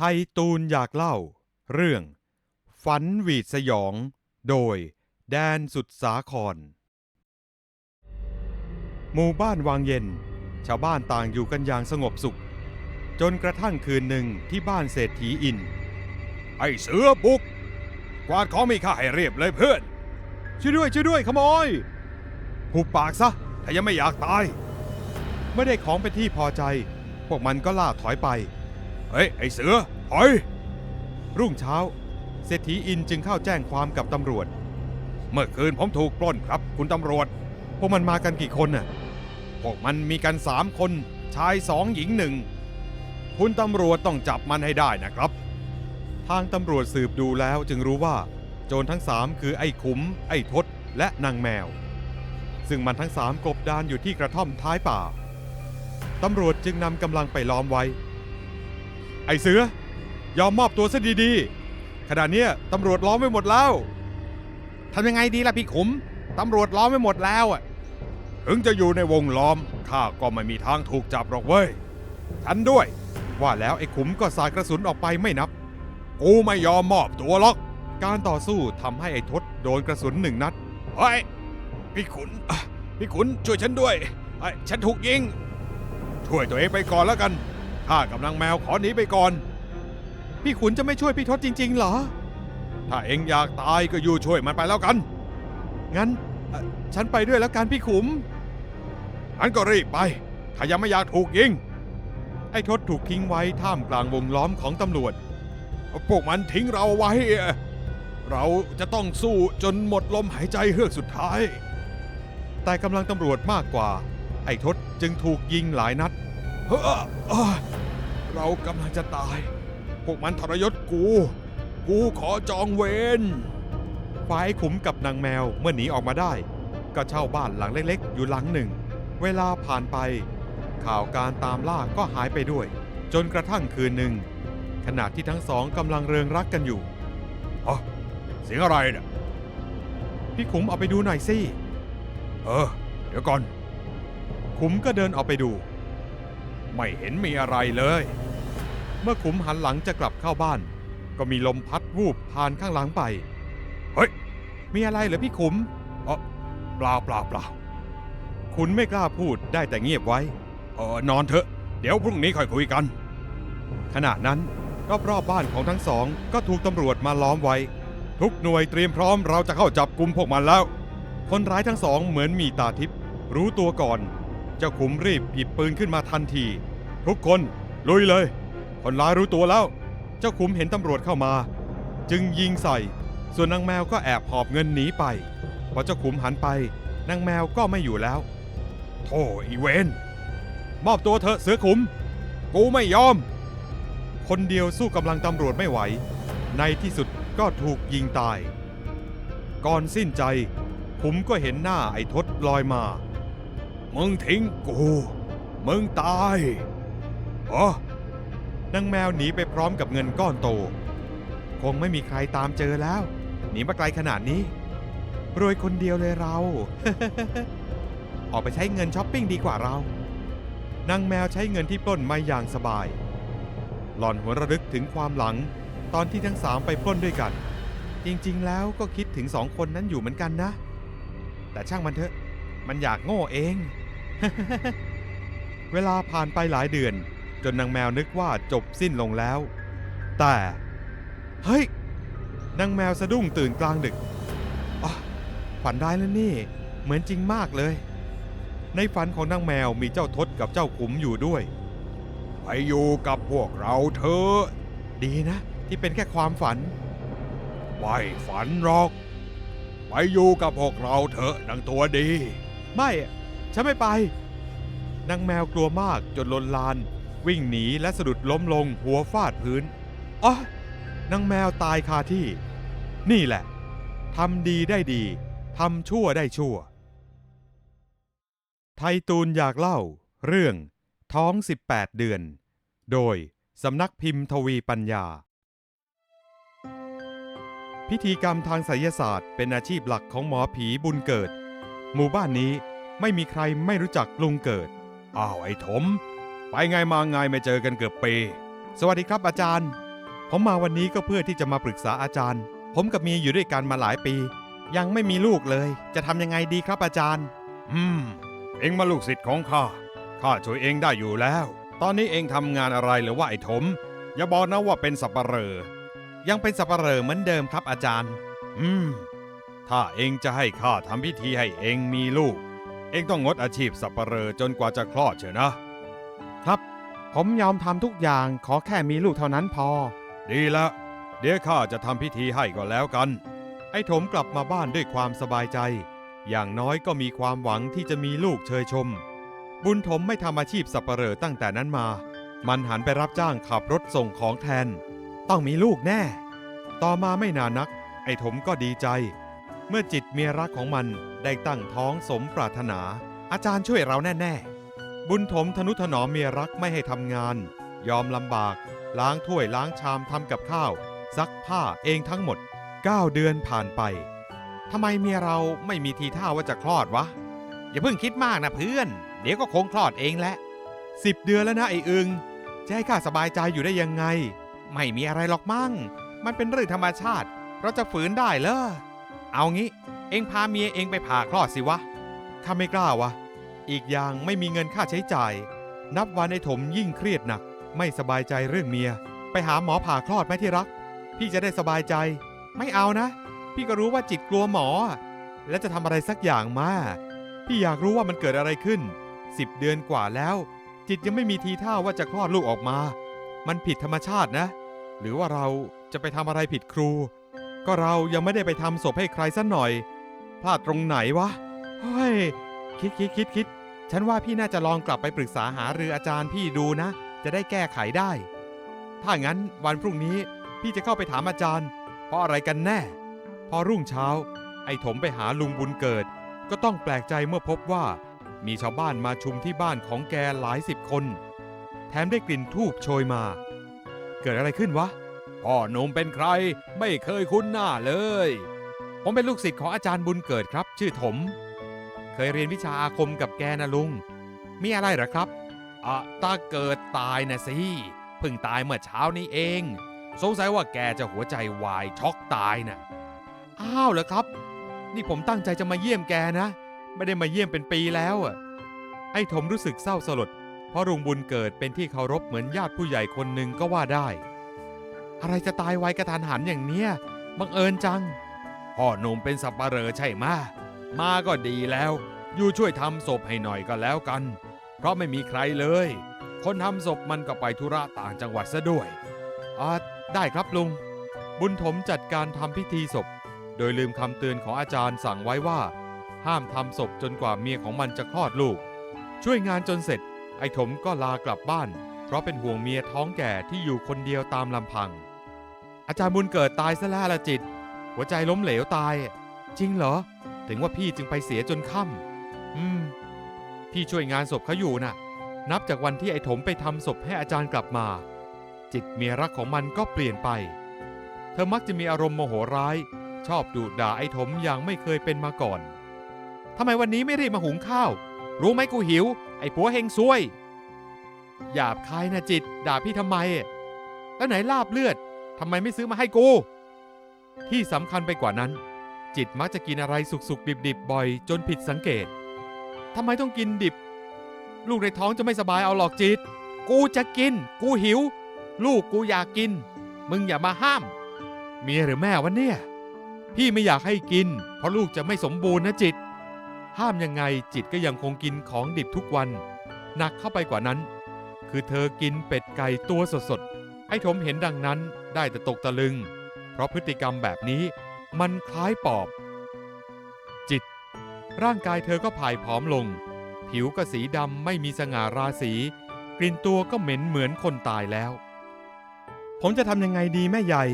ไทยตูนอยากเล่า เรื่อง ฝันหวีดสยอง โดย แดนสุดสาคร หมู่บ้านวางเย็น ชาวบ้านต่างอยู่กันอย่างสงบสุข จนกระทั่งคืนหนึ่งที่บ้านเศรษฐีอิน ไอเสือบุก กวาดของมีค่าให้เรียบเลยเพื่อน ช่วยด้วยช่วยด้วยขโมยหุบปากซะ ถ้ายังไม่อยากตาย ไม่ได้ของเป็นที่พอใจ พวกมันก็ล่าถอยไป เฮ้ย ไอเสือถอย รุ่งเช้า เศรษฐีอินจึงเข้าแจ้งความกับตำรวจ เมื่อคืนผมถูกปล้นครับ คุณตำรวจ พวกมันมากันกี่คนน่ะ พวกมันมีกันสามคน ชายสองหญิงหนึ่ง คุณตำรวจต้องจับมันให้ได้นะครับ ทางตำรวจสืบดูแล้วจึงรู้ว่า โจรทั้งสามคือไอ้ขุม ไอ้ทศ และนางแมว ซึ่งมันทั้งสามกบดานอยู่ที่กระท่อมท้ายป่าตำรวจจึงนำกำลังไปล้อมไว้ ไอ้เสือยอมมอบตัวซะดีๆขณะเนี้ยตำรวจล้อมไว้หมดแล้วทำยังไงดีล่ะพี่ขุมตำรวจล้อมไม่หมดแล้วอะถึงจะอยู่ในวงล้อมข้าก็ไม่มีทางถูกจับหรอกเว้ยฉันด้วย ว่าแล้วไอ้ขุมก็สาดกระสุนออกไปไม่นับ กูไม่ยอมมอบตัวหรอก การต่อสู้ทำให้ไอ้ทศโดนกระสุนหนึ่งนัดเฮ้ยพี่ขุนพี่ขุนช่วยฉันด้วยไอ้ฉันถูกยิง ช่วยตัวเองไปก่อนแล้วกัน ข้ากำลังแมวขอหนีไปก่อน พี่ขุนจะไม่ช่วยพี่ทศจริง ๆ เหรอ ถ้าเองอยากตายก็อยู่ช่วยมันไปแล้วกัน งั้นเอ่อฉันไปด้วยแล้วกันพี่ขุม งั้นก็รีบไป ถ้ายังไม่อยากถูกยิง ไอ้ทศถูกทิ้งไว้ท่ามกลางวงล้อมของตำรวจ พวกมันทิ้งเราไว้ เราจะต้องสู้จนหมดลมหายใจเฮือกสุดท้าย แต่กำลังตำรวจมากกว่า ไอ้ทศจึงถูกยิงหลายนัดเฮ้ออะ เรากำลังจะตาย พวกมันทรยศกู กูขอจองเวรฝ่ายไอ้ขุมกับนางแมวเมื่อหนีออกมาได้ ก็เช่าบ้านหลังเล็กๆ อยู่หลังหนึ่ง เวลาผ่านไป ข่าวการตามล่าก็หายไปด้วย จนกระทั่งคืนหนึ่ง ขณะที่ทั้งสองกำลังเริงรักกันอยู่อ๋อเสียงอะไรเนี่ยพี่ขุมเอาไปดูหน่อยสิ เออ เดี๋ยวก่อน ขุมก็เดินออกไปดู ไม่เห็นมีอะไรเลยเมื่อขุมหันหลังจะกลับเข้าบ้าน ก็มีลมพัดวูบผ่านข้างหลังไป เฮ้ย มีอะไรเหรอพี่ขุมเออเปล่าเปล่าเปล่าขุนไม่กล้าพูดได้แต่เงียบไว้เออนอนเถอะ เดี๋ยวพรุ่งนี้ค่อยคุยกัน ขณะนั้นรอบๆบบ้านของทั้งสอง ก็ถูกตำรวจมาล้อมไว้ ทุกหน่วยเตรียมพร้อมเราจะเข้าจับกลุ่มพวกมันแล้ว คนร้ายทั้งสองเหมือนมีตาทิพย์รู้ตัวก่อน เจ้าขุมรีบหยิบปืนขึ้นมาทันที ทุกคนลุยเลย คนร้ายรู้ตัวแล้ว เจ้าขุมเห็นตำรวจเข้ามา จึงยิงใส่ ส่วนนางแมวก็แอบหอบเงินหนีไป พอเจ้าขุมหันไปนางแมวก็ไม่อยู่แล้ว โธ่อีเวนมอบตัวเถอะเสือขุม กูไม่ยอม คนเดียวสู้กำลังตำรวจไม่ไหว ในที่สุดก็ถูกยิงตาย ก่อนสิ้นใจขุมก็เห็นหน้าไอ้ทศลอยมา มึงทิ้งกู มึงตายอ๋อ นางแมวหนีไปพร้อมกับเงินก้อนโต คงไม่มีใครตามเจอแล้ว หนีมาไกลขนาดนี้รวยคนเดียวเลยเรา ออกไปใช้เงินช้อปปิ้งดีกว่าเรา นางแมวใช้เงินที่ปล้นมาอย่างสบาย หล่อนหัวระลึกถึงความหลัง ตอนที่ทั้งสามไปปล้นด้วยกัน จริงๆแล้วก็คิดถึงสองคนนั้นอยู่เหมือนกันนะ แต่ช่างมันเถอะ มันอยากโง่เอง เวลาผ่านไปหลายเดือน จนนางแมวนึกว่าจบสิ้นลงแล้ว แต่ เฮ้ยนางแมวสะดุ้งตื่นกลางดึกอ๋อฝันได้แล้วนี่ เหมือนจริงมากเลย ในฝันของนางแมวมีเจ้าทศกับเจ้าขุมอยู่ด้วย ไปอยู่กับพวกเราเถอะดีนะ ที่เป็นแค่ความฝัน ไม่ฝันหรอก ไปอยู่กับพวกเราเถอะนางตัวดี ไม่ ฉันไม่ไปนางแมวกลัวมากจนลนลาน วิ่งหนีและสะดุดล้มลงหัวฟาดพื้นอ๋อนางแมวตายคาที่ นี่แหละทำดีได้ดีทำชั่วได้ชั่ว ไทตูนอยากเล่า เรื่อง ท้อง 18 เดือน โดยสำนักพิมพ์ทวีปัญญา พิธีกรรมทางไสยศาสตร์เป็นอาชีพหลักของหมอผีบุญเกิด หมู่บ้านนี้ไม่มีใครไม่รู้จักลุงเกิด อ้าวไอ้ถม ไปไงมาไงไม่เจอกันเกือบปี สวัสดีครับอาจารย์ ผมมาวันนี้ก็เพื่อที่จะมาปรึกษาอาจารย์ ผมกับเมียอยู่ด้วยกันมาหลายปี ยังไม่มีลูกเลย จะทำยังไงดีครับอาจารย์ อืม เองมาลูกศิษย์ของข้า ข้าช่วยเองได้อยู่แล้ว ตอนนี้เองทำงานอะไรหรือว่าไอ้ถม อย่าบอกนะว่าเป็นสับปะเหรอยังเป็นสับปะเหร่อเหมือนเดิมครับอาจารย์ อืม ถ้าเองจะให้ข้าทำพิธีให้เองมีลูก เองต้องงดอาชีพสับปะเหรอจนกว่าจะคลอดเชียวนะ ครับ ผมยอมทำทุกอย่างขอแค่มีลูกเท่านั้นพอ ดีละ เดี๋ยวข้าจะทำพิธีให้ก็แล้วกัน ไอ้ถมกลับมาบ้านด้วยความสบายใจ อย่างน้อยก็มีความหวังที่จะมีลูกเชยชม บุญถมไม่ทำอาชีพสับปะเหร่อตั้งแต่นั้นมา มันหันไปรับจ้างขับรถส่งของแทน ต้องมีลูกแน่ ต่อมาไม่นานนัก ไอ้ถมก็ดีใจ เมื่อจิตเมียรักของมันได้ตั้งท้องสมปรารถนา อาจารย์ช่วยเราแน่ ๆ บุญถมทนุถนอมเมียรักไม่ให้ทำงาน ยอมลำบาก ล้างถ้วยล้างชามทำกับข้าว ซักผ้าเองทั้งหมด 9 เดือนผ่านไปทำไมเมียเราไม่มีทีท่าว่าจะคลอดวะ อย่าเพิ่งคิดมากนะเพื่อน เดี๋ยวก็คงคลอดเองแหละสิบเดือนแล้วนะไอ้อึงจะให้ข้าสบายใจอยู่ได้ยังไง ไม่มีอะไรหรอกมั่ง มันเป็นเรื่องธรรมชาติ เราจะฝืนได้เหรอเอางี้ เองพาเมียเองไปผ่าคลอดสิวะข้าไม่กล้าวะ อีกอย่างไม่มีเงินค่าใช้จ่าย นับวันไอถมยิ่งเครียดหนัก ไม่สบายใจเรื่องเมีย ไปหาหมอผ่าคลอดไหมที่รัก พี่จะได้สบายใจ ไม่เอานะ พี่ก็รู้ว่าจิตกลัวหมอ และจะทำอะไรสักอย่างมา พี่อยากรู้ว่ามันเกิดอะไรขึ้นสิบเดือนกว่าแล้ว จิตยังไม่มีทีท่าว่าจะคลอดลูกออกมา มันผิดธรรมชาตินะ หรือว่าเราจะไปทำอะไรผิดครู ก็เรายังไม่ได้ไปทำศพให้ใครสักหน่อย พลาดตรงไหนวะเฮ้ย คิดคิดคิดคิดฉันว่าพี่น่าจะลองกลับไปปรึกษาหารืออาจารย์พี่ดูนะ จะได้แก้ไขได้ ถ้างั้นวันพรุ่งนี้พี่จะเข้าไปถามอาจารย์ เพราะอะไรกันแน่ พอรุ่งเช้า ไอ้ถมไปหาลุงบุญเกิด ก็ต้องแปลกใจเมื่อพบว่า มีชาวบ้านมาชุมที่บ้านของแกหลายสิบคน แถมได้กลิ่นทูบโชยมา เกิดอะไรขึ้นวะพ่อหนุ่มเป็นใครไม่เคยคุ้นหน้าเลย ผมเป็นลูกศิษย์ของอาจารย์บุญเกิดครับ ชื่อถม เคยเรียนวิชาอาคมกับแกนะลุง มีอะไรหรอครับอะตาเกิดตายนะสิเพิ่งตายเมื่อเช้านี้เอง สงสัยว่าแกจะหัวใจวายช็อกตายน่ะอ้าวเหรอครับ นี่ผมตั้งใจจะมาเยี่ยมแกนะ ไม่ได้มาเยี่ยมเป็นปีแล้วอะไอ้ถมรู้สึกเศร้าสลด เพราะลุงบุญเกิดเป็นที่เคารพเหมือนญาติผู้ใหญ่คนหนึ่งก็ว่าได้ อะไรจะตายไวกระทันหันอย่างเนี้ยบังเอิญจังพ่อหนุ่มเป็นสับปะเหรอใช่ไหม มาก็ดีแล้ว อยู่ช่วยทำศพให้หน่อยก็แล้วกัน เพราะไม่มีใครเลย คนทำศพมันก็ไปธุระต่างจังหวัดซะด้วยอ่าได้ครับลุง บุญถมจัดการทำพิธีศพ โดยลืมคำเตือนของอาจารย์สั่งไว้ว่า ห้ามทำศพจนกว่าเมียของมันจะคลอดลูก ช่วยงานจนเสร็จ ไอ้ถมก็ลากลับบ้าน เพราะเป็นห่วงเมียท้องแก่ที่อยู่คนเดียวตามลำพัง อาจารย์บุญเกิดตายซะแล้วละจิต หัวใจล้มเหลวตาย จริงเหรอ ถึงว่าพี่จึงไปเสียจนค่ำอืม พี่ช่วยงานศพเขาอยู่น่ะ นับจากวันที่ไอ้ถมไปทำศพให้อาจารย์กลับมา จิตเมียรักของมันก็เปลี่ยนไป เธอมักจะมีอารมณ์โมโหร้าย ชอบดุด่าไอ้ถมอย่างไม่เคยเป็นมาก่อนทำไมวันนี้ไม่รีบมาหุงข้าว รู้ไหมกูหิว ไอ้ผัวเฮงซวย หยาบคายนะจิต ด่าพี่ทำไม แล้วไหนลาบเลือดทำไมไม่ซื้อมาให้กู ที่สำคัญไปกว่านั้น จิตมักจะกินอะไรสุกๆดิบๆบ่อย จนผิดสังเกตทำไมต้องกินดิบ ลูกในท้องจะไม่สบายเอาหรอกจิต กูจะกิน กูหิว ลูกกูอยากกิน มึงอย่ามาห้าม เมียหรือแม่วะเนี่ย พี่ไม่อยากให้กิน เพราะลูกจะไม่สมบูรณ์นะจิต ห้ามยังไงจิตก็ยังคงกินของดิบทุกวัน หนักเข้าไปกว่านั้น คือเธอกินเป็ดไก่ตัวสดๆไอ้ถมเห็นดังนั้นได้แต่ตกตะลึง เพราะพฤติกรรมแบบนี้ มันคล้ายปอบ จิต ร่างกายเธอก็ผายผอมลง ผิวก็สีดำไม่มีสง่าราศี กลิ่นตัวก็เหม็นเหมือนคนตายแล้ว ผมจะทำยังไงดีแม่ใหญ่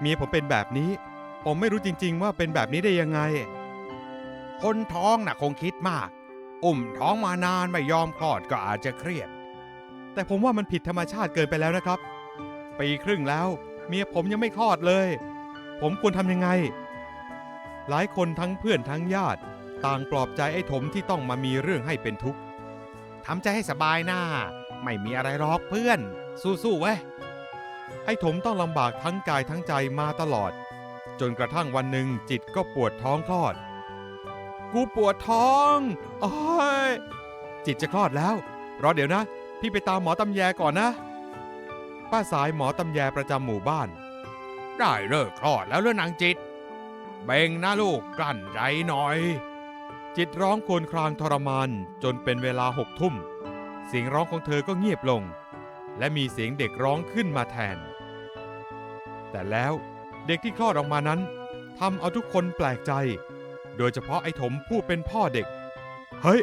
เมียผมเป็นแบบนี้ ผมไม่รู้จริง ๆ ว่าเป็นแบบนี้ได้ยังไง คนท้องน่ะคงคิดมาก อุ้มท้องมานานไม่ยอมคลอดก็อาจจะเครียด แต่ผมว่ามันผิดธรรมชาติเกินไปแล้วนะครับปีครึ่งแล้ว เมียผมยังไม่คลอดเลย ผมควรทำยังไง หลายคนทั้งเพื่อนทั้งญาติ ต่างปลอบใจไอ้ถมที่ต้องมามีเรื่องให้เป็นทุกข์ทำใจให้สบายหน้า ไม่มีอะไรหรอกเพื่อน สู้ๆเว้ยไอ้ถมต้องลำบากทั้งกายทั้งใจมาตลอด จนกระทั่งวันหนึ่งจิตก็ปวดท้องคลอด กูปวดท้องโอ้ยจิตจะคลอดแล้ว รอเดี๋ยวนะ พี่ไปตามหมอตำแยก่อนนะ ป้าสายหมอตำแยประจำหมู่บ้าน ได้เลิกคลอดแล้วเรื่องนางจิต เบ่งนะลูกกลั้นใจหน่อย จิตร้องครวญครางทรมานจนเป็นเวลาหกทุ่ม เสียงร้องของเธอก็เงียบลง และมีเสียงเด็กร้องขึ้นมาแทน แต่แล้วเด็กที่คลอดออกมานั้นทำเอาทุกคนแปลกใจ โดยเฉพาะไอ้ถมผู้เป็นพ่อเด็ก เฮ้ย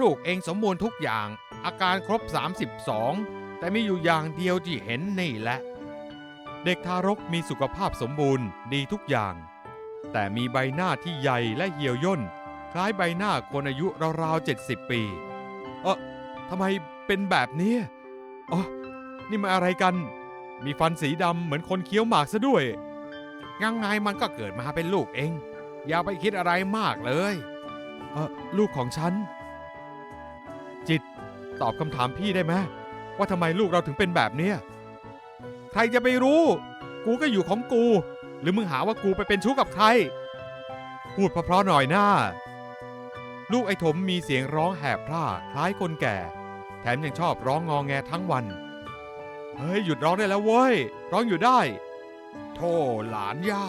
ลูกเองสมบูรณ์ทุกอย่าง อาการครบ 32 แต่มีอยู่อย่างเดียวที่เห็นนี่แหละ เด็กทารกมีสุขภาพสมบูรณ์ดีทุกอย่าง แต่มีใบหน้าที่ใหญ่และเหี่ยวย่น คล้ายใบหน้าคนอายุราวๆ70 ปี เออทำไมเป็นแบบนี้อ๋อนี่มันอะไรกัน มีฟันสีดำเหมือนคนเคี้ยวหมากซะด้วย ยังไงมันก็เกิดมาเป็นลูกเอง อย่าไปคิดอะไรมากเลยเออลูกของฉัน จิตตอบคำถามพี่ได้ไหมว่าทำไมลูกเราถึงเป็นแบบเนี้ยใครจะไปรู้ กูก็อยู่ของกู หรือมึงหาว่ากูไปเป็นชู้กับใคร พูดเพราะๆหน่อยหน้า ลูกไอ้ถมมีเสียงร้องแหบพร่าคล้ายคนแก่ แถมยังชอบร้องงอแงทั้งวัน เฮ้ย หยุดร้องได้แล้วเว้ย ร้องอยู่ได้โทษหลานย่า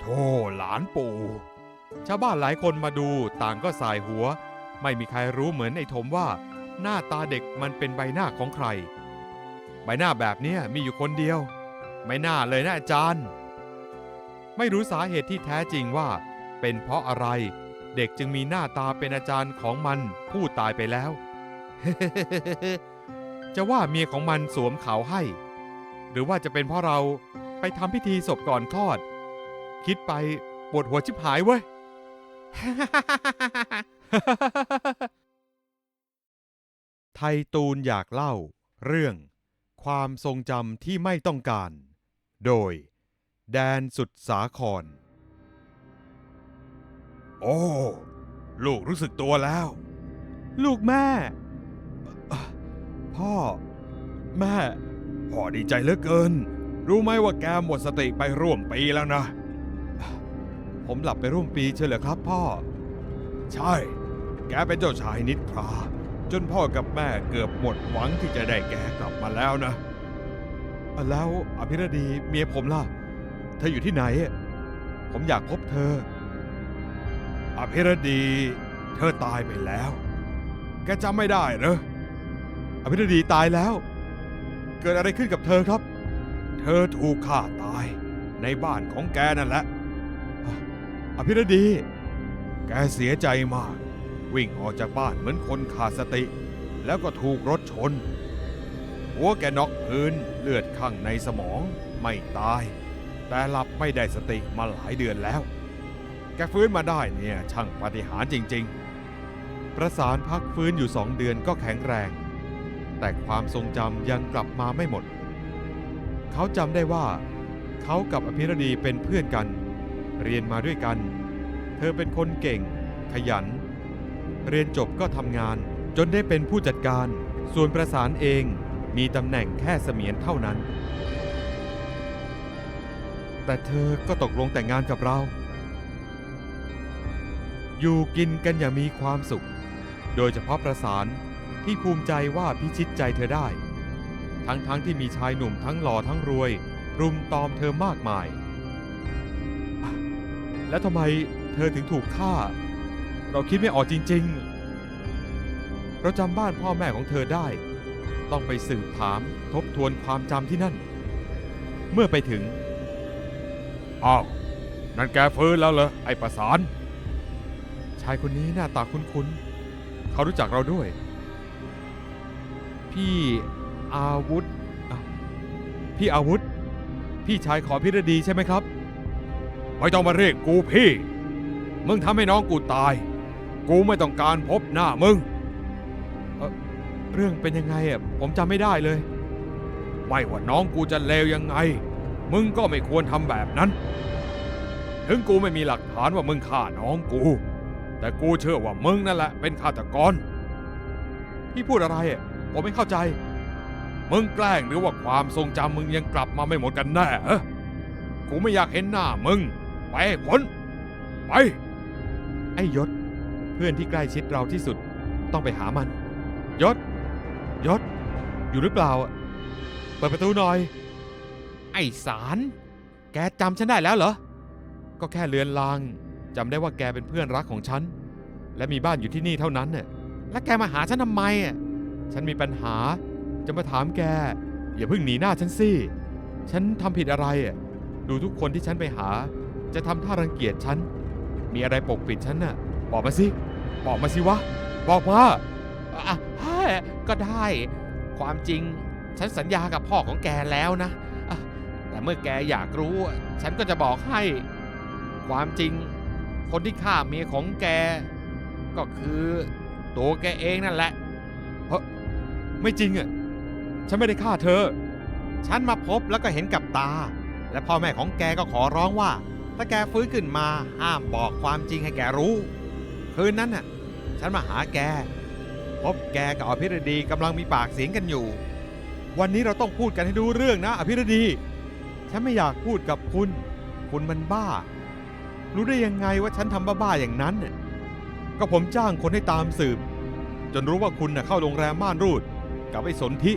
โทษหลานปู่ ชาวบ้านหลายคนมาดูต่างก็สายหัว ไม่มีใครรู้เหมือนไอ้ถมว่า หน้าตาเด็กมันเป็นใบหน้าของใคร ใบหน้าแบบนี้มีอยู่คนเดียว ไม่น่าเลยนะอาจารย์ ไม่รู้สาเหตุที่แท้จริงว่า เป็นเพราะอะไร เด็กจึงมีหน้าตาเป็นอาจารย์ของมันผู้ตายไปแล้ว จะว่าเมียของมันสวมเขาให้ หรือว่าจะเป็นเพราะเราไปทำพิธีศพก่อนคลอด คิดไปปวดหัวชิบหายเว้ย ไทตูนอยากเล่า เรื่อง ความทรงจำที่ไม่ต้องการ โดย แดนสุดสาคร โอ้ ลูกรู้สึกตัวแล้ว ลูกแม่เอ่อพ่อ แม่ พ่อดีใจเหลือเกิน รู้ไหมว่าแกหมดสติไปร่วมปีแล้วนะ ผมหลับไปร่วมปีเฉลยครับพ่อ ใช่ แกเป็นเจ้าชายนิทราจนพ่อกับแม่เกือบหมดหวังที่จะได้แกกลับมาแล้วนะ แล้วอภิรดีเมียผมล่ะ เธออยู่ที่ไหน ผมอยากพบเธอ อภิรดี เธอตายไปแล้ว แกจำไม่ได้เหรอ อภิรดีตายแล้ว เกิดอะไรขึ้นกับเธอครับ เธอถูกฆ่าตายในบ้านของแกนั่นแหละ อภิรดี แกเสียใจมาก วิ่งออกจากบ้านเหมือนคนขาดสติ แล้วก็ถูกรถชน หัวแกน็อกพื้นเลือดข้างในสมองไม่ตาย แต่หลับไม่ได้สติมาหลายเดือนแล้ว แกฟื้นมาได้เนี่ยช่างปาฏิหาริย์จริง ๆ ประสานพักฟื้นอยู่สองเดือนก็แข็งแรง แต่ความทรงจำยังกลับมาไม่หมด เขาจำได้ว่า เขากับอภิรดีเป็นเพื่อนกัน เรียนมาด้วยกัน เธอเป็นคนเก่ง ขยัน เรียนจบก็ทำงาน จนได้เป็นผู้จัดการ ส่วนประสานเองมีตำแหน่งแค่เสมียนเท่านั้น แต่เธอก็ตกลงแต่งงานกับเรา อยู่กินกันอย่างมีความสุข โดยเฉพาะประสานที่ภูมิใจว่าพิชิตใจเธอได้ ทั้งๆทที่มีชายหนุ่มทั้งหล่อทั้งรวย รุมตอมเธอมากมาย แล้วทำไมเธอถึงถูกฆ่า เราคิดไม่ออกจริง ๆ เราจำบ้านพ่อแม่ของเธอได้ ต้องไปสืบถามทบทวนความจำที่นั่น เมื่อไปถึง อ้าวนั่นแกฟื้นแล้วเหรอไอ้ประสาน ชายคนนี้หน้าตาคุ้นๆ เขารู้จักเราด้วย พี่อาวุธอะพี่อาวุธ พี่ชายขอพิรดีใช่ไหมครับ ไม่ต้องมาเรียกกูพี่ มึงทำให้น้องกูตาย กูไม่ต้องการพบหน้ามึง เรื่องเป็นยังไงอะผมจำไม่ได้เลย ไม่ว่าน้องกูจะเลวยังไง มึงก็ไม่ควรทำแบบนั้น ถึงกูไม่มีหลักฐานว่ามึงฆ่าน้องกู แต่กูเชื่อว่ามึงนั่นแหละเป็นฆาตกร พี่พูดอะไรอะผมไม่เข้าใจ มึงแกล้งหรือว่าความทรงจำมึงยังกลับมาไม่หมดกันแน่เหรอกูไม่อยากเห็นหน้ามึง ไปให้พ้นไป ไอ้ยศ เพื่อนที่ใกล้ชิดเราที่สุด ต้องไปหามัน ยศ ยศ อยู่หรือเปล่าอะเปิดประตูหน่อย ไอ้สาร แกจำฉันได้แล้วเหรอ ก็แค่เลือนลางจำได้ว่าแกเป็นเพื่อนรักของฉัน และมีบ้านอยู่ที่นี่เท่านั้นน่ะแล้วแกมาหาฉันทำไมอะฉันมีปัญหา จะมาถามแก อย่าเพิ่งหนีหน้าฉันสิ ฉันทำผิดอะไรอะดูทุกคนที่ฉันไปหา จะทำท่ารังเกียจฉัน มีอะไรปกปิดฉันน่ะ บอกมาสิ บอกมาสิวะ บอกมาอะก็ได้ ความจริง ฉันสัญญากับพ่อของแกแล้วนะ เมื่อแกอยากรู้ ฉันก็จะบอกให้ ความจริง คนที่ฆ่าเมียของแก ก็คือตัวแกเองนั่นแหละเฮ้ยไม่จริงอะ ฉันไม่ได้ฆ่าเธอ ฉันมาพบแล้วก็เห็นกับตา และพ่อแม่ของแกก็ขอร้องว่า ถ้าแกฟื้นขึ้นมาห้ามบอกความจริงให้แกรู้ คืนนั้นน่ะ ฉันมาหาแก พบแกกับอภิรดีกำลังมีปากเสียงกันอยู่ วันนี้เราต้องพูดกันให้ดูเรื่องนะ อภิรดี ฉันไม่อยากพูดกับคุณ คุณมันบ้า รู้ได้ยังไงว่าฉันทำบ้าๆอย่างนั้นน่ะก็ผมจ้างคนให้ตามสืบ จนรู้ว่าคุณน่ะเข้าโรงแรมม่านรูด กับไอ้สนธิ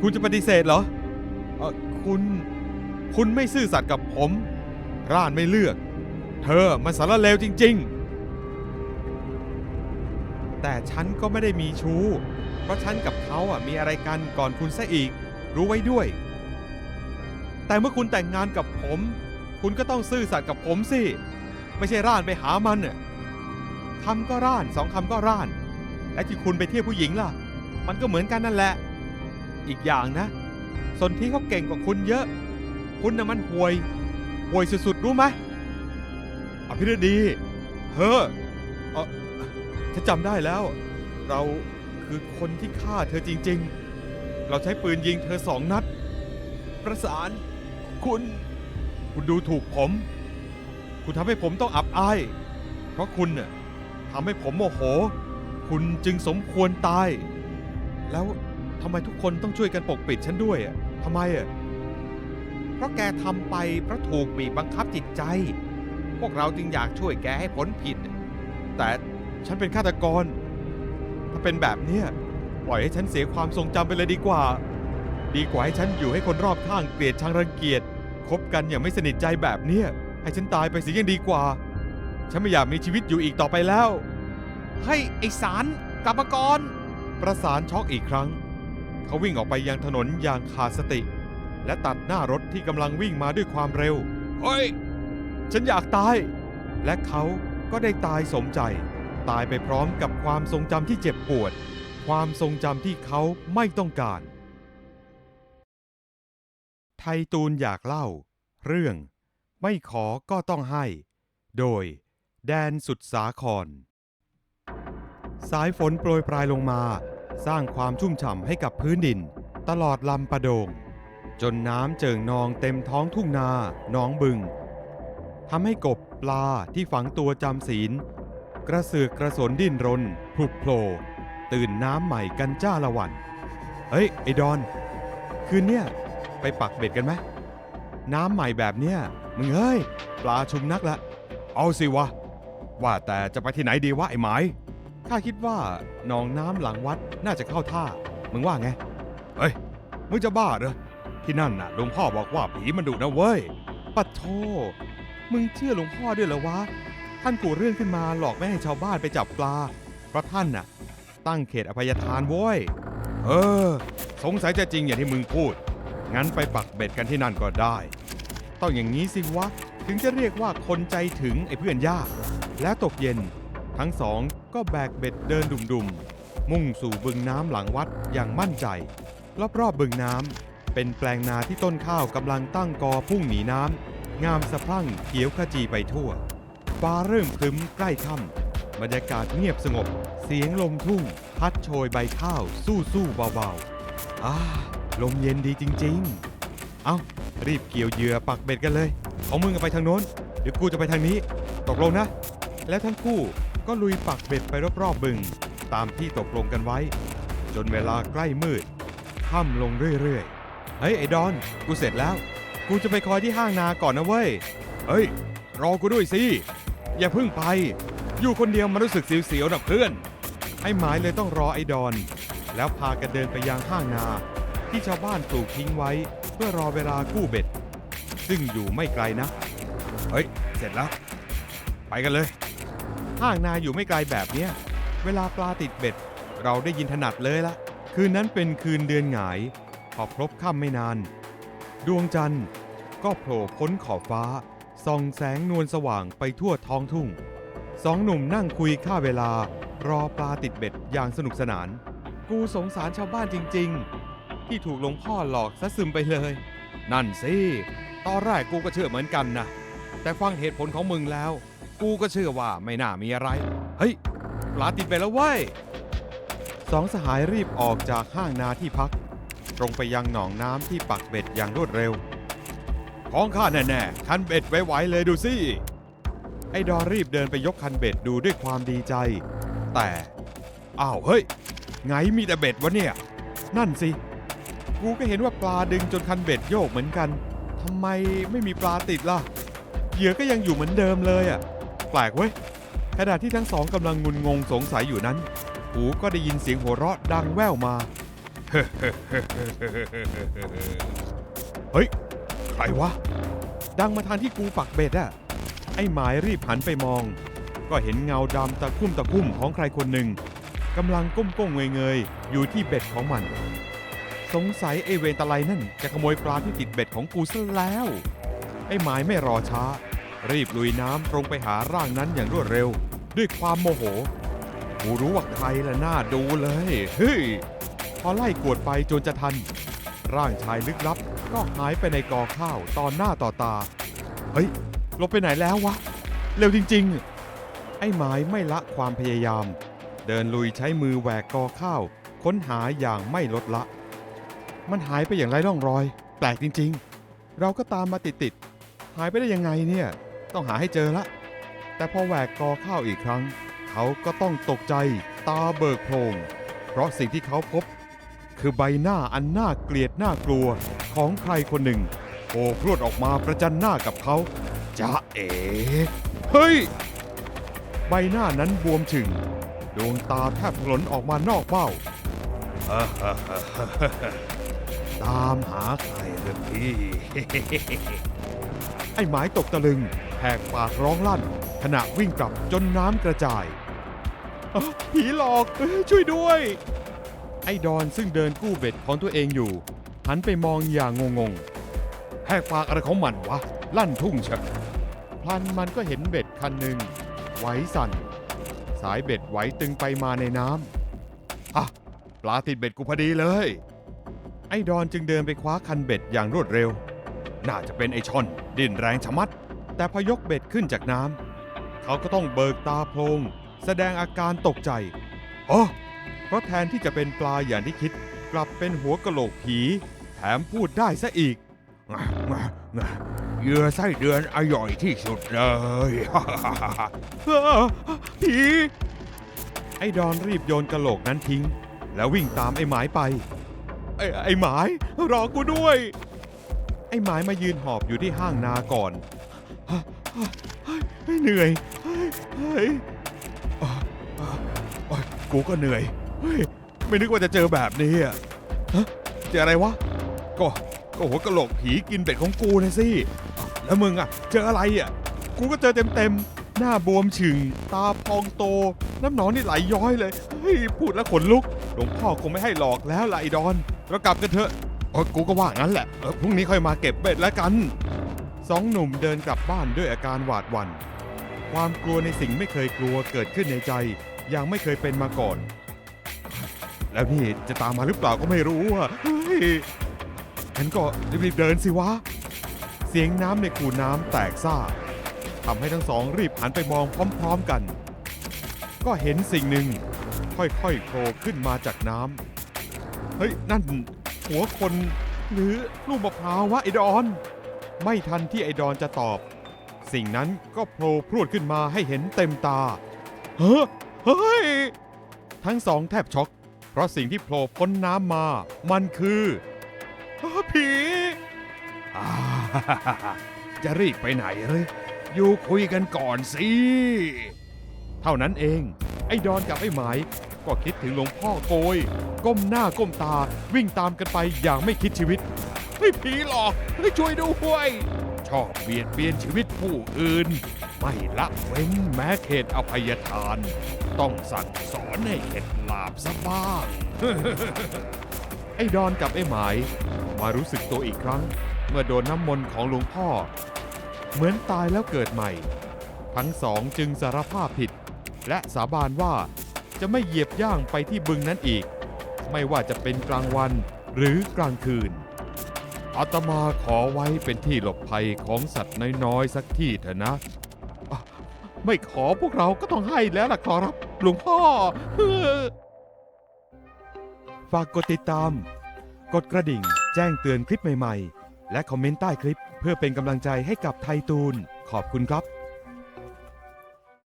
คุณจะปฏิเสธเหรอเออคุณ คุณไม่ซื่อสัตย์กับผม ร่านไม่เลือก เธอมันสารเลวจริง ๆ แต่ฉันก็ไม่ได้มีชู้ เพราะฉันกับเขาอะมีอะไรกันก่อนคุณซะอีก รู้ไว้ด้วย แต่เมื่อคุณแต่งงานกับผม คุณก็ต้องซื่อสัตย์กับผมสิ ไม่ใช่ร่านไปหามันน่ะคำก็ร่านสองคำก็ร่าน และที่คุณไปเที่ยวผู้หญิงล่ะ มันก็เหมือนกันนั่นแหละ อีกอย่างนะ สนที่เขาเก่งกว่าคุณเยอะ คุณน่ะมันห่วยห่วยสุดๆรู้ไหมอภิรดีเฮ้อเออฉันจำได้แล้ว เราคือคนที่ฆ่าเธอจริง ๆ เราใช้ปืนยิงเธอสองนัด ประสาน คุณ คุณดูถูกผม คุณทำให้ผมต้องอับอาย เพราะคุณน่ะทำให้ผมโมโห คุณจึงสมควรตาย แล้วทำไมทุกคนต้องช่วยกันปกปิดฉันด้วยอะทำไมอะเพราะแกทำไปเพราะถูกบีบบังคับจิตใจ พวกเราจึงอยากช่วยแกให้พ้นผิด แต่ฉันเป็นฆาตกร ถ้าเป็นแบบเนี้ยปล่อยให้ฉันเสียความทรงจำไปเลยดีกว่า ดีกว่าให้ฉันอยู่ให้คนรอบข้างเกลียดชังรังเกียจคบกันอย่างไม่สนิทใจแบบเนี้ยให้ฉันตายไปเสียยังดีกว่า ฉันไม่อยากมีชีวิตอยู่อีกต่อไปแล้วเฮ้ยไอสารกลับมาก่อน ประสานช็อกอีกครั้ง เขาวิ่งออกไปยังถนนอย่างขาดสติ และตัดหน้ารถที่กำลังวิ่งมาด้วยความเร็วเฮ้ย ฉันอยากตาย และเขาก็ได้ตายสมใจ ตายไปพร้อมกับความทรงจำที่เจ็บปวด ความทรงจำที่เขาไม่ต้องการ ไทตูนอยากเล่า เรื่อง ไม่ขอก็ต้องให้ โดย แดนสุดสาคร สายฝนโปรยปลายลงมา สร้างความชุ่มฉ่ำให้กับพื้นดิน ตลอดลำปะโดง จนน้ำเจิ่งนองเต็มท้องทุ่งนาหนองบึงทำให้กบปลาที่ฝังตัวจำศีล กระเสือกกระสนดิ้นรนพลุกโผล่ตื่นน้ำใหม่กันจ้าละวัน เฮ้ย ไอ้ดอน คืนเนี้ย ไปปักเบ็ดกันไหมน้ำใหม่แบบเนี้ยมึงเฮ้ย ปลาชุมนักละ เอาสิวะ ว่าแต่จะไปที่ไหนดีวะไอ้หมายข้าคิดว่าหนองน้ำหลังวัดน่าจะเข้าท่า มึงว่าไง เฮ้ย มึงจะบ้าเหรอ ที่นั่นน่ะหลวงพ่อบอกว่าผีมันดุนะเว้ย ปัดโทมึงเชื่อหลวงพ่อด้วยเหรอวะ ท่านกูเรื่องขึ้นมาหลอกไม่ให้ชาวบ้านไปจับปลา เพราะท่านน่ะ ตั้งเขตอภัยทานโว้ย เออ สงสัยจะจริงอย่างที่มึงพูด งั้นไปปักเบ็ดกันที่นั่นก็ได้ ต้องอย่างนี้สิวะ ถึงจะเรียกว่าคนใจถึงไอ้เพื่อนยาก และตกเย็น ทั้งสองก็แบกเบ็ดเดินดุ่มๆ มุ่งสู่บึงน้ำหลังวัดอย่างมั่นใจ รอบๆบึงน้ำเป็นแปลงนาที่ต้นข้าวกำลังตั้งกอพุ่งหนีน้ำงามสะพรั่งเขียวขจีไปทั่ว ฟ้าเริ่มครึ้มใกล้ค่ำบรรยากาศเงียบสงบ เสียงลมทุ่ง พัดโชยใบข้าวสู้สู้ๆเบาๆ อ่า ลมเย็นดีจริง ๆ เอารีบเกี่ยวเหยื่อปักเบ็ดกันเลยของมึงไปทางโน้น เดี๋ยวกูจะไปทางนี้ ตกลงนะ และทั้งคู่ก็ลุยปักเบ็ดไปรอบๆบึง ตามที่ตกลงกันไว้ จนเวลาใกล้มืดค่ำลงเรื่อยๆ เฮ้ยไอ้ดอน กูเสร็จแล้ว กูจะไปคอยที่ห้างนาก่อนนะเว้ย เฮ้ย รอกูด้วยสิ อย่าเพิ่งไป อยู่คนเดียวมันรู้สึกเสียวๆนะเพื่อน ไอ้หมายเลยต้องรอไอ้ดอน แล้วพากันเดินไปยังห้างนา ที่ชาวบ้านปลูกทิ้งไว้ เพื่อรอเวลากู้เบ็ด ซึ่งอยู่ไม่ไกลนะ เฮ้ย เสร็จแล้ว ไปกันเลยห้างนาอยู่ไม่ไกลแบบเนี้ย เวลาปลาติดเบ็ด เราได้ยินถนัดเลยละ คืนนั้นเป็นคืนเดือนหงาย พอพลบค่ำไม่นาน ดวงจันทร์ก็โผล่พ้นขอบฟ้า ส่องแสงนวลสว่างไปทั่วท้องทุ่ง สองหนุ่มนั่งคุยค่าเวลา รอปลาติดเบ็ดอย่างสนุกสนาน กูสงสารชาวบ้านจริง ๆ ที่ถูกหลวงพ่อหลอกซะซึมไปเลย นั่นสิตอนแรกกูก็เชื่อเหมือนกันนะ แต่ฟังเหตุผลของมึงแล้ว กูก็เชื่อว่าไม่น่ามีอะไร เฮ้ยปลาติดเบ็ดแล้วเว้ยสองสหายรีบออกจากห้างนาที่พัก ตรงไปยังหนองน้ำที่ปักเบ็ดอย่างรวดเร็ว ของข้าแน่ๆ คันเบ็ดไว้ๆเลยดูสิ ไอ้ดอรีบเดินไปยกคันเบ็ดดูด้วยความดีใจ แต่ อ้าวเฮ้ย ไงมีแต่เบ็ดวะเนี่ย นั่นสิ กูก็เห็นว่าปลาดึงจนคันเบ็ดโยกเหมือนกันทำไมไม่มีปลาติดล่ะ เหยื่อก็ยังอยู่เหมือนเดิมเลยอะ แปลกเว้ย ขณะที่ทั้งสองกำลังงุนงงสงสัยอยู่นั้น หูก็ได้ยินเสียงหัวเราะดังแว่วมา เฮ้ย ใครวะ ดังมาทางที่กูปักเบ็ดอะไอ้หมายรีบหันไปมอง ก็เห็นเงาดำตะคุ่มตะคุ่มของใครคนหนึ่งกำลังก้มก้มเงยเงยอยู่ที่เบ็ดของมัน สงสัยไอเวรตะไลนั่นจะขโมยปลาที่ติดเบ็ดของกูซะแล้ว ไอ้หมายไม่รอช้า รีบลุยน้ำตรงไปหาร่างนั้นอย่างรวดเร็ว ด้วยความโมโห กูรู้ว่าใครละหน้าดูเลยเฮ้ยพอไล่กวดไปจนจะทัน ร่างชายลึกลับก็หายไปในกอข้าวตอนหน้าต่อตา เฮ้ยลบไปไหนแล้ววะ เร็วจริงๆ ไอ้หมายไม่ละความพยายาม เดินลุยใช้มือแหวกกอข้าว ค้นหาอย่างไม่ลดละ มันหายไปอย่างไร้ร่องรอย แปลกจริง ๆ เราก็ตามมาติดๆหายไปได้ยังไงเนี่ย ต้องหาให้เจอละ แต่พอแหวกกอข้าวอีกครั้ง เขาก็ต้องตกใจตาเบิกโพลงเพราะสิ่งที่เขาพบ คือใบหน้าอันน่าเกลียดน่ากลัวของใครคนหนึ่งโผล่พรวดออกมาประจันหน้ากับเขาจ้าเอ๋เฮ้ย ใบหน้านั้นบวมฉึง ดวงตาแทบถลนออกมานอกเบ้า ตามหาใครเลยพี่ ไอ้หมายตกตะลึงแหกปากร้องลั่น ขณะวิ่งกลับจนน้ำกระจายอ๊ะผีหลอกช่วยด้วย ไอ้ดอนซึ่งเดินกู้เบ็ดของตัวเองอยู่ หันไปมองอย่างงงๆแหกปากอะไรของมันวะ ลั่นทุ่งเชะพลันมันก็เห็นเบ็ดคันหนึ่งไหวสั่น สายเบ็ดไหวตึงไปมาในน้ำอะปลาติดเบ็ดกูพอดีเลย ไอ้ดอนจึงเดินไปคว้าคันเบ็ดอย่างรวดเร็ว น่าจะเป็นไอ้ช่อนดิ้นแรงชะมัด แต่พอยกเบ็ดขึ้นจากน้ำเขาก็ต้องเบิกตาโพลงแสดงอาการตกใจอ๋อเพราะแทนที่จะเป็นปลาอย่างที่คิด กลับเป็นหัวกะโหลกผี แถมพูดได้ซะอีกเหยื่อไส้เดือนอร่อยที่สุดเลยเอ้อผีไอ้ดอนรีบโยนกะโหลกนั้นทิ้ง แล้ววิ่งตามไอ้หมายไป ไอ้ไอ้หมาย รอกูด้วย ไอ้หมายมายืนหอบอยู่ที่ห้างนาก่อนเหนื่อยกูก็เหนื่อยไม่นึกว่าจะเจอแบบนี้อะเจออะไรวะก็ก็หัวกะโหลกผีกินเป็ดของกูนะสิแล้วมึงอะ เจออะไรอะกูก็เจอเต็มๆหน้าบวมฉึงตาพองโต น้ำหนองนี่ไหลย้อยเลยเฮ้ยพูดแล้วขนลุกหลวงพ่อคงไม่ให้หลอกแล้วล่ะไอ้ดอน เรากลับกันเถอะโอ้ยกูก็ว่างั้นแหละเออพรุ่งนี้ค่อยมาเก็บเบ็ดแล้วกันสองหนุ่มเดินกลับบ้านด้วยอาการหวาดหวัน่นความกลัวในสิ่งไม่เคยกลัวเกิดขึ้นในใจอย่างไม่เคยเป็นมาก่อน แล้วนี่จะตามมาหรือเปล่าก็ไม่รู้อะเฮ้ยงั้นก็รีบๆเดินสิวะ เสียงน้ำในคูน้ำแตกซ่าทำให้ทั้งสองรีบหันไปมองพร้อม ๆกัน ก็เห็นสิ่งหนึ่งค่อยๆโผล่ขึ้นมาจากน้ำ เฮ้ย นั่น หัวคนหรือลูกมะพร้าววะไอดอน ไม่ทันที่ไอดอนจะตอบ สิ่งนั้นก็โผล่พรวดขึ้นมาให้เห็นเต็มตา เฮ้อเฮ้ย ทั้งสองแทบช็อก เพราะสิ่งที่โผล่พ้นน้ำมา มันคืออ้าวผีอ่าจะรีบไปไหนหรืออยู่คุยกันก่อนสิ เท่านั้นเอง ไอ้ดอนกับไอ้หมาย ก็คิดถึงหลวงพ่อโกย ก้มหน้าก้มตา วิ่งตามกันไปอย่างไม่คิดชีวิตเฮ้ยผีหลอกเฮ้ยช่วยด้วย ชอบเบียดเบียนชีวิตผู้อื่น ไม่ละเว้นแม้เขตอภัยทาน ต้องสั่งสอนให้เข็ดหลาบซะบ้าง ไอ้ดอนกับไอ้หมายมารู้สึกตัวอีกครั้ง เมื่อโดนน้ำมนต์ของหลวงพ่อ เหมือนตายแล้วเกิดใหม่ ทั้งสองจึงสารภาพผิด และสาบานว่า จะไม่เหยียบย่างไปที่บึงนั้นอีก ไม่ว่าจะเป็นกลางวันหรือกลางคืน อาตมาขอไว้เป็นที่หลบภัยของสัตว์น้อยๆสักที่เถอะนะ ไม่ขอพวกเราก็ต้องให้แล้วล่ะขอรับหลวงพ่อ ฝากกดติดตาม กดกระดิ่ง แจ้งเตือนคลิปใหม่ๆ และคอมเมนต์ใต้คลิปเพื่อเป็นกำลังใจให้กับไทยตูน ขอบคุณครับ